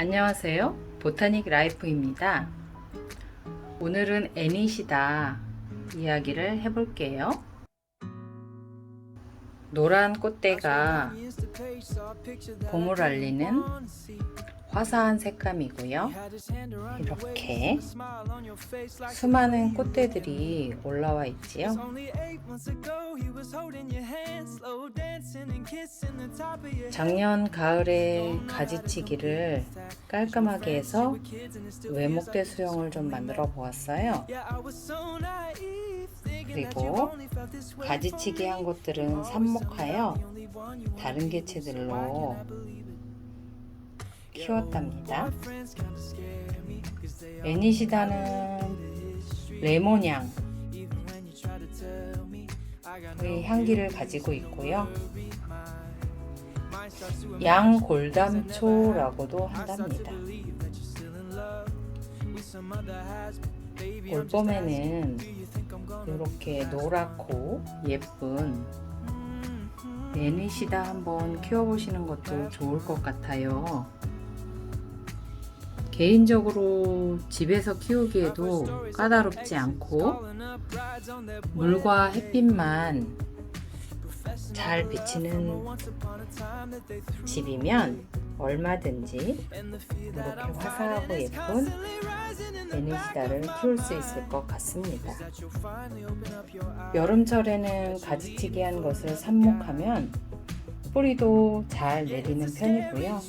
안녕하세요. 보타닉 라이프입니다. 오늘은 애니시다 이야기를 해볼게요. 노란 꽃대가 봄을 알리는 화사한 색감이고요. 이렇게 수많은 꽃대들이 올라와 있지요. 작년 가을에 가지치기를 깔끔하게 해서 외목대 수영을 좀 만들어 보았어요. 그리고 가지치기 한 곳들은 삽목하여 다른 개체들로 키웠답니다. 애니시다는 레몬향 의 향기를 가지고 있고요. 양골담초라고도 한답니다. 올봄에는 이렇게 노랗고 예쁜 애니시다 한번 키워보시는 것도 좋을 것 같아요. 개인적으로 집에서 키우기에도 까다롭지 않고 물과 햇빛만 잘 비치는 집이면 얼마든지 이렇게 화사하고 예쁜 베네시다를 키울 수 있을 것 같습니다. 여름철에는 가지치기 한 것을 삽목하면 뿌리도 잘 내리는 편이고요.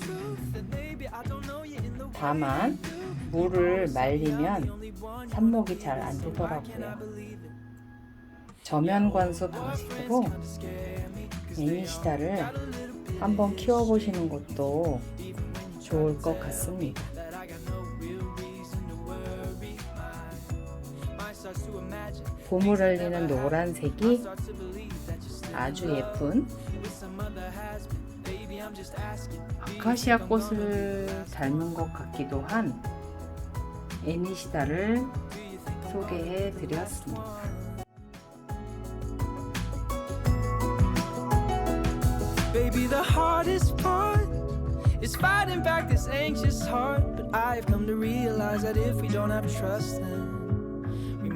다만 물을 말리면 삽목이 잘 안 되더라고요. 저면 관수 방식으로 애니시다를 한번 키워보시는 것도 좋을 것 같습니다. 봄을 알리는 노란색이 아주 예쁜 아카시아 꽃을 닮은 것 같기도 한 애니시다를 소개해 드렸습니다. We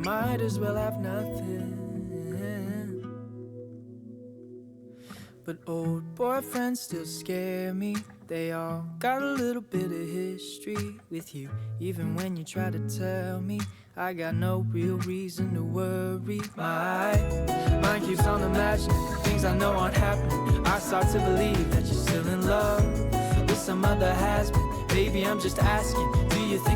might as well have nothing. But old boyfriends still scare me. They all got a little bit of history with you. Even when you try to tell me, I got no real reason to worry. My mind keeps on imagining things I know aren't happening. I start to believe that you're still in love with some other has been. Baby, I'm just asking, do you think?